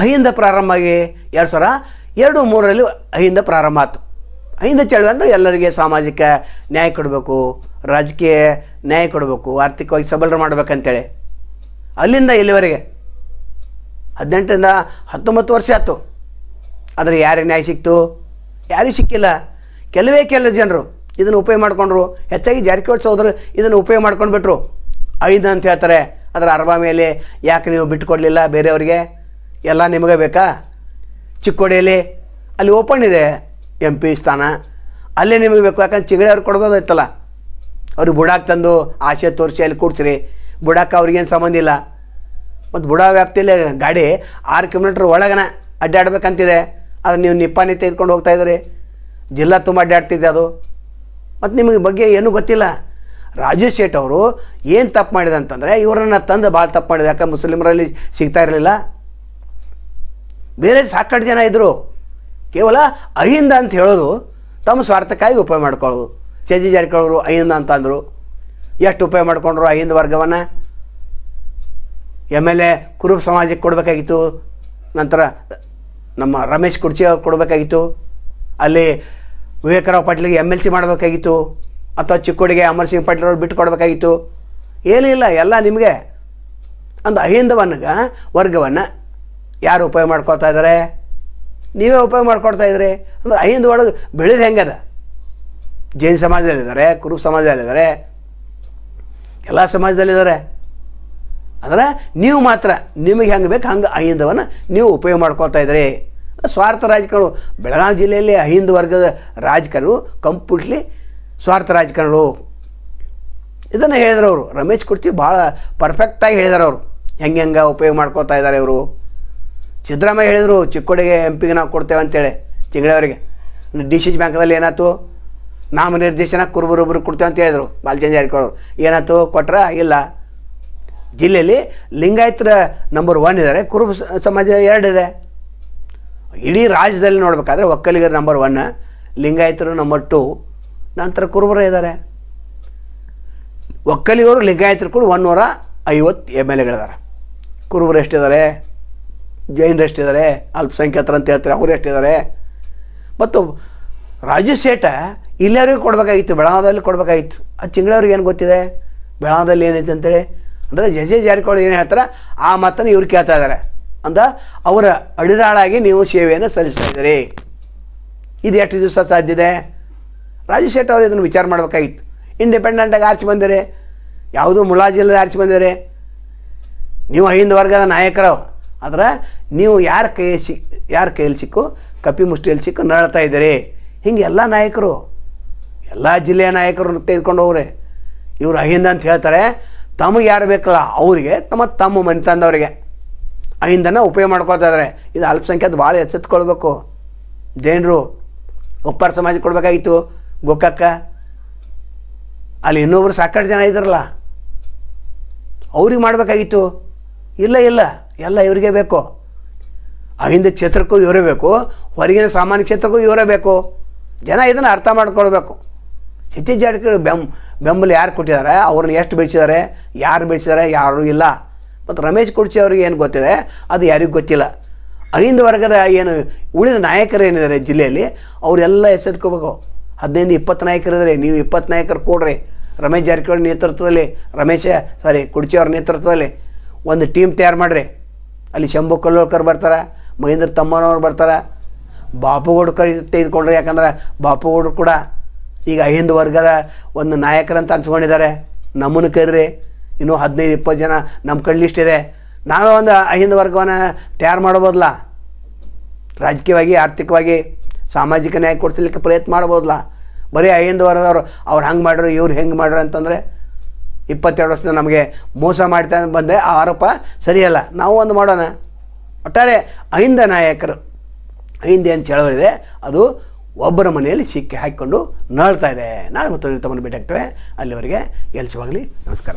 ಅಹಿಂದ ಪ್ರಾರಂಭ ಆಗಿ ಎರಡು ಸಾವಿರ ಎರಡು ಮೂರರಲ್ಲಿ ಅಹಿಂದ ಪ್ರಾರಂಭ ಆಯಿತು ಅಹಿಂದ ಚಳುವೆ ಅಂದರೆ ಎಲ್ಲರಿಗೆ ಸಾಮಾಜಿಕ ನ್ಯಾಯ ಕೊಡಬೇಕು, ರಾಜಕೀಯ ನ್ಯಾಯ ಕೊಡಬೇಕು, ಆರ್ಥಿಕವಾಗಿ ಸಬಲರು ಮಾಡಬೇಕಂತೇಳಿ. ಅಲ್ಲಿಂದ ಇಲ್ಲಿವರೆಗೆ ಹದಿನೆಂಟರಿಂದ ಹತ್ತೊಂಬತ್ತು ವರ್ಷ ಆಯ್ತು ಆದರೆ ಯಾರಿಗೆ ನ್ಯಾಯ ಸಿಕ್ತು? ಯಾರಿಗೂ ಸಿಕ್ಕಿಲ್ಲ. ಕೆಲವೇ ಕೆಲ ಜನರು ಇದನ್ನು ಉಪಯೋಗ ಮಾಡಿಕೊಂಡ್ರು. ಹೆಚ್ಚಾಗಿ ಜಾರಕಿಹೊಳಿ ಸಹೋದರು ಇದನ್ನು ಉಪಯೋಗ ಮಾಡ್ಕೊಂಡು ಬಿಟ್ರು ಐದು ಅಂತ ಹೇಳ್ತಾರೆ. ಅದರ ಅರ್ಭ ಮೇಲೆ ಯಾಕೆ ನೀವು ಬಿಟ್ಟುಕೊಡಲಿಲ್ಲ ಬೇರೆಯವರಿಗೆ? ಎಲ್ಲ ನಿಮಗೆ ಬೇಕಾ? ಚಿಕ್ಕೋಡಿಯಲ್ಲಿ ಅಲ್ಲಿ ಓಪನ್ ಇದೆ ಎಂ ಪಿ ಸ್ಥಾನ. ಅಲ್ಲೇ ನಿಮಗೆ ಬೇಕು, ಯಾಕಂದ್ರೆ ಚಿಗಡೆ ಅವ್ರಿಗೆ ಕೊಡ್ಬೋದಾಯ್ತಲ್ಲ. ಅವ್ರಿಗೆ ಬುಡಾಕ್ ತಂದು ಆಶೆ ತೋರಿಸಿ ಅಲ್ಲಿ ಕೂಡ್ಸ್ರಿ. ಬುಡಾಕ ಅವ್ರಿಗೇನು ಸಂಬಂಧ ಇಲ್ಲ. ಮತ್ತು ಬುಡ ವ್ಯಾಪ್ತಿಯಲ್ಲಿ ಗಾಡಿ ಆರು ಕಿಲೋಮೀಟ್ರ್ ಒಳಗನ ಅಡ್ಡಾಡ್ಬೇಕಂತಿದೆ. ಅದು ನೀವು ನಿಪ್ಪಾನಿ ತೆಗೆದುಕೊಂಡು ಹೋಗ್ತಾ ಇದ್ದೀರಿ. ಜಿಲ್ಲಾ ತುಂಬ ಅಡ್ಡಾಡ್ತಿದ್ದೆ ಅದು. ಮತ್ತು ನಿಮಗೆ ಬಗ್ಗೆ ಏನೂ ಗೊತ್ತಿಲ್ಲ. ರಾಜು ಶೇಟ್ ಅವರು ಏನು ತಪ್ಪು ಮಾಡಿದೆ ಅಂತಂದರೆ, ಇವರನ್ನು ತಂದು ಭಾಳ ತಪ್ಪು ಮಾಡಿದೆ. ಯಾಕಂದ್ರೆ ಮುಸ್ಲಿಮರಲ್ಲಿ ಸಿಗ್ತಾ ಇರಲಿಲ್ಲ. ಬೇರೆ ಸಾಕಷ್ಟು ಜನ ಇದ್ದರು ಕೇವಲ ಅಹಿಂದ ಅಂತ ಹೇಳೋದು ತಮ್ಮ ಸ್ವಾರ್ಥಕ್ಕಾಗಿ ಉಪಯೋಗ ಮಾಡ್ಕೊಳ್ಳೋದು. ಚಜಿ ಜಾರಿಕೊಳ್ಳೋರು ಅಹಿಂದ ಅಂತ ಅಂದರು. ಎಷ್ಟು ಉಪಯೋಗ ಮಾಡ್ಕೊಂಡ್ರು ಅಹಿಂದ ವರ್ಗವನ್ನು? ಎಂ ಎಲ್ ಎ ಕುರುಬ ಸಮಾಜಕ್ಕೆ ಕೊಡಬೇಕಾಗಿತ್ತು. ನಂತರ ನಮ್ಮ ರಮೇಶ್ ಕುರ್ಚಿ ಕೊಡಬೇಕಾಗಿತ್ತು. ಅಲ್ಲಿ ವಿವೇಕರಾವ್ ಪಾಟೀಲ್ಗೆ ಎಂ ಎಲ್ ಸಿ ಮಾಡಬೇಕಾಗಿತ್ತು. ಅಥವಾ ಚಿಕ್ಕೋಡಿಗೆ ಅಮರ್ ಸಿಂಗ್ ಪಾಟೀಲ್ ಅವ್ರು ಬಿಟ್ಟು ಕೊಡಬೇಕಾಗಿತ್ತು ಇಲ್ಲ, ಎಲ್ಲ ನಿಮಗೆ. ಒಂದು ಅಹಿಂದವನ್ನಗ ವರ್ಗವನ್ನು ಯಾರು ಉಪಯೋಗ ಮಾಡ್ಕೊಳ್ತಾ ಇದ್ದಾರೆ ನೀವೇ ಉಪಯೋಗ ಮಾಡ್ಕೊಳ್ತಾ ಇದ್ದೀರಿ ಅಂದ್ರೆ ಅಹಿಂದ ಒಳಗೆ ಬೆಳೆದು ಹೆಂಗದ? ಜೈನ್ ಸಮಾಜದಲ್ಲಿದ್ದಾರೆ, ಕುರುಬ ಸಮಾಜದಲ್ಲಿದ್ದಾರೆ, ಎಲ್ಲ ಸಮಾಜದಲ್ಲಿದ್ದಾರೆ. ಅಂದರೆ ನೀವು ಮಾತ್ರ, ನಿಮಗೆ ಹೆಂಗೆ ಬೇಕು ಹಂಗೆ ಅಹಿಂದವನ್ನು ನೀವು ಉಪಯೋಗ ಮಾಡ್ಕೊಳ್ತಾ ಇದ್ದೀರಿ ಸ್ವಾರ್ಥ ರಾಜಕಾರಣರು ಬೆಳಗಾವಿ ಜಿಲ್ಲೆಯಲ್ಲಿ ಅಹಿಂದ ವರ್ಗದ ರಾಜಕಾರಣರು ಕಂಪ್ಲೀಟ್ಲಿ ಸ್ವಾರ್ಥ ರಾಜಕಾರಣರು ಇದನ್ನು ಹೇಳಿದ್ರು ಅವರು. ರಮೇಶ್ ಕುರ್ತಿ ಭಾಳ ಪರ್ಫೆಕ್ಟಾಗಿ ಹೇಳಿದಾರೆ ಅವರು. ಹೆಂಗೆ ಹೆಂಗೆ ಉಪಯೋಗ ಮಾಡ್ಕೊಳ್ತಾ ಇದ್ದಾರೆ ಇವರು. ಸಿದ್ದರಾಮಯ್ಯ ಹೇಳಿದರು, ಚಿಕ್ಕೋಡಿಗೆ ಎಂ ಪಿಗೆ ನಾವು ಕೊಡ್ತೇವೆ ಅಂತೇಳಿ ಚಿಂಗಳವರಿಗೆ. ಡಿ ಸಿ ಬ್ಯಾಂಕ್ದಲ್ಲಿ ಏನಾಯ್ತು? ನಾಮನಿರ್ದೇಶನ ಕುರುಬರೊಬ್ಬರು ಕೊಡ್ತೇವೆ ಅಂತ ಹೇಳಿದರು, ಬಾಲಚಂದ್ರ ಜಾರಕಿಹೊಳಿ ಏನಾಯ್ತು? ಕೊಟ್ರ? ಇಲ್ಲ. ಜಿಲ್ಲೆಯಲ್ಲಿ ಲಿಂಗಾಯತರ ನಂಬರ್ ಒನ್ ಇದ್ದಾರೆ ಕುರುಬ ಸಮಾಜ ಎರಡಿದೆ ಇಡೀ ರಾಜ್ಯದಲ್ಲಿ ನೋಡಬೇಕಾದ್ರೆ ಒಕ್ಕಲಿಗರು ನಂಬರ್ ಒನ್ ಲಿಂಗಾಯತರು ನಂಬರ್ ಟು ನಂತರ ಕುರುಬರು ಇದ್ದಾರೆ ಒಕ್ಕಲಿಗರು ಲಿಂಗಾಯತರು ಕೂಡ ಒನ್ನೂರ ಐವತ್ತು ಎಂ ಎಲ್ ಎಗಳಿದ್ದಾರೆ ಕುರುಬರು ಎಷ್ಟಿದ್ದಾರೆ ಜೈನರು ಎಷ್ಟಿದ್ದಾರೆ ಅಲ್ಪಸಂಖ್ಯಾತರು ಅಂತ ಹೇಳ್ತಾರೆ? ಅವ್ರು ಎಷ್ಟಿದ್ದಾರೆ ಮತ್ತು ರಾಜು ಸೇಠ ಇಲ್ಲಿಯವ್ರಿಗೆ ಕೊಡಬೇಕಾಗಿತ್ತು, ಬೆಳಗಾವದಲ್ಲಿ ಕೊಡಬೇಕಾಗಿತ್ತು. ಆ ಚಿಂಗಳವ್ರಿಗೆ ಏನು ಗೊತ್ತಿದೆ? ಬೆಳಗಾವದಲ್ಲಿ ಏನೈತೆ ಅಂತೇಳಿ? ಅಂದರೆ ಜೆ ಜೆ ಜಾರಕಿಹೊಳಿ ಏನು ಹೇಳ್ತಾರೆ? ಆ ಮಾತನ್ನು ಇವ್ರು ಕೇಳ್ತಾ ಇದ್ದಾರೆ ಅಂದ ಅವರ ಅಡಿದಾಳಾಗಿ ನೀವು ಸೇವೆಯನ್ನು ಸಲ್ಲಿಸ್ತಾ ಇದ್ದೀರಿ. ಇದು ಎಷ್ಟು ದಿವಸ ಸಾಧ್ಯ ಇದೆ? ರಾಜು ಶೆಟ್ಟಿ ಅವರು ಇದನ್ನು ವಿಚಾರ ಮಾಡಬೇಕಾಗಿತ್ತು. ಇಂಡಿಪೆಂಡೆಂಟಾಗಿ ಆರ್ಚಿ ಬಂದಿರಿ. ಯಾವುದೂ ಮುಲಾಜಿಲ್ಲದೆ ಆರ್ಚಿ ಬಂದಿರಿ. ನೀವು ಅಹಿಂದ ವರ್ಗದ ನಾಯಕರು. ಆದ್ರೆ ನೀವು ಯಾರ ಕೈ ಸಿ ಯಾರ ಕೈಯಲ್ಲಿ ಸಿಕ್ಕು? ಕಪಿ ಮುಷ್ಟಿಯಲ್ಲಿ ಸಿಕ್ಕು, ನರಳ್ತಾ ಇದ್ದೀರಿ. ಹಿಂಗೆ ಎಲ್ಲ ನಾಯಕರು, ಎಲ್ಲ ಜಿಲ್ಲೆಯ ನಾಯಕರು ತೆಗೆದುಕೊಂಡು ಹೋಗ್ರಿ. ಇವರು ಅಹಿಂದ ಅಂತ ಹೇಳ್ತಾರೆ. ತಮಗೆ ಯಾರು ಬೇಕಲ್ಲ, ಅವರಿಗೆ, ತಮ್ಮ ತಮ್ಮ ಮನೆ ತಂದವರಿಗೆ. ಅಹಿಂದನ ಉಪಯೋಗ ಮಾಡ್ಕೊಳ್ತಾ ಇದ್ದಾರೆ. ಇದು ಅಲ್ಪಸಂಖ್ಯಾತ ಭಾಳ ಎಚ್ಚೆತ್ಕೊಳ್ಬೇಕು ಜೈನರು ಒಪ್ಪಾರ ಸಮಾಜಕ್ಕೆ ಕೊಡಬೇಕಾಗಿತ್ತು. ಗೊಕ್ಕಕ್ಕ, ಅಲ್ಲಿ ಇನ್ನೊಬ್ರು ಸಾಕಷ್ಟು ಜನ ಇದ್ರಲ್ಲ ಅವ್ರಿಗೆ ಮಾಡಬೇಕಾಗಿತ್ತು. ಇಲ್ಲ ಇಲ್ಲ. ಎಲ್ಲ ಇವರಿಗೆ ಬೇಕು. ಅಹಿಂದ ಕ್ಷೇತ್ರಕ್ಕೂ ಇವರೇ ಬೇಕು. ಹೊರಗಿನ ಸಾಮಾನ್ಯ ಕ್ಷೇತ್ರಕ್ಕೂ ಇವರೇ ಬೇಕು. ಜನ ಇದನ್ನು ಅರ್ಥ ಮಾಡ್ಕೊಳ್ಬೇಕು. ಸತೀಶ್ ಜಾರಕಿಹೊಳಿ ಬೆಂಬ ಬೆಂಬಲ ಯಾರು ಕೊಟ್ಟಿದ್ದಾರೆ? ಅವ್ರನ್ನ ಎಷ್ಟು ಬೆಳೆಸಿದ್ದಾರೆ? ಯಾರು ಬೆಳೆಸಿದ್ದಾರೆ? ಯಾರು ಇಲ್ಲ. ಮತ್ತು ರಮೇಶ್ ಕುಡ್ಚಿ ಅವ್ರಿಗೆ ಏನು ಗೊತ್ತಿದೆ? ಅದು ಯಾರಿಗೂ ಗೊತ್ತಿಲ್ಲ. ಅಹಿಂದ ವರ್ಗದ ಏನು, ಉಳಿದ ನಾಯಕರು ಏನಿದ್ದಾರೆ ಜಿಲ್ಲೆಯಲ್ಲಿ? ಅವರೆಲ್ಲ ಎಚ್ಚೆತ್ಕೋಬೇಕು ಹದಿನೈದು ಇಪ್ಪತ್ತು ನಾಯಕರಿದ್ದಾರೆ ನೀವು ಇಪ್ಪತ್ತು ನಾಯಕರು ಕೊಡ್ರಿ. ರಮೇಶ್ ಜಾರಕಿಹೊಳಿ ನೇತೃತ್ವದಲ್ಲಿ, ರಮೇಶ ಸಾರಿ ಕುಡ್ಚಿ ಅವ್ರ ನೇತೃತ್ವದಲ್ಲಿ ಒಂದು ಟೀಮ್ ತಯಾರು ಮಾಡಿರಿ. ಅಲ್ಲಿ ಶಂಭು ಕಲ್ಲೋಳ್ಕರ್ ಬರ್ತಾರೆ, ಮಹೇಂದ್ರ ತಮ್ಮನವ್ರು ಬರ್ತಾರೆ. ಬಾಪುಗೌಡ ಕೈ ತೆಗೆದುಕೊಂಡ್ರೆ ಯಾಕಂದ್ರೆ ಬಾಪುಗೌಡರು ಕೂಡ ಈಗ ಅಹಿಂದ ವರ್ಗದ ಒಂದು ನಾಯಕರಂತ ಅನ್ಸ್ಕೊಂಡಿದ್ದಾರೆ. ನಮ್ಮನ್ನು ಕರೀರಿ, ಇನ್ನೂ ಹದಿನೈದು, ಇಪ್ಪತ್ತು ಜನ ನಮ್ಮ ಕಡೆ ಲಿಸ್ಟ್ ಇದೆ. ನಾವೇ ಒಂದು ಅಹಿಂದ ವರ್ಗವನ್ನು ತಯಾರು ಮಾಡ್ಬೋದಲ್ಲ ರಾಜಕೀಯವಾಗಿ, ಆರ್ಥಿಕವಾಗಿ, ಸಾಮಾಜಿಕ ನ್ಯಾಯ ಕೊಡಿಸ್ಲಿಕ್ಕೆ ಪ್ರಯತ್ನ ಮಾಡ್ಬೋದಲ್ಲ ಬರೀ ಅಹಿಂದ ವರ್ಗದವರು, ಅವ್ರು ಹಂಗೆ ಮಾಡ್ರು ಇವ್ರು ಹೆಂಗೆ ಮಾಡ್ರು ಅಂತಂದರೆ ಇಪ್ಪತ್ತೆರಡು ವರ್ಷದಿಂದ ನಮಗೆ ಮೋಸ ಮಾಡ್ತಾ ಬಂದೆ ಆ ಆರೋಪ ಸರಿಯಲ್ಲ. ನಾವು ಒಂದು ಮಾಡೋಣ. ಒಟ್ಟಾರೆ ಅಹಿಂದ ನಾಯಕರು ಅಹಿಂದ ಏನು ಚಳವಳಿದೆ. ಅದು ಒಬ್ಬರ ಮನೆಯಲ್ಲಿ ಸಿಕ್ಕಿ ಹಾಕಿಕೊಂಡು ನಳ್ತಾ ಇದೆ. ನಾಳೆ ಮತ್ತೊಂದು ತಮ್ಮನ್ನು ಭೇಟಿ ಆಗ್ತೇವೆ. ಅಲ್ಲಿವರೆಗೆ ನಮಸ್ಕಾರ.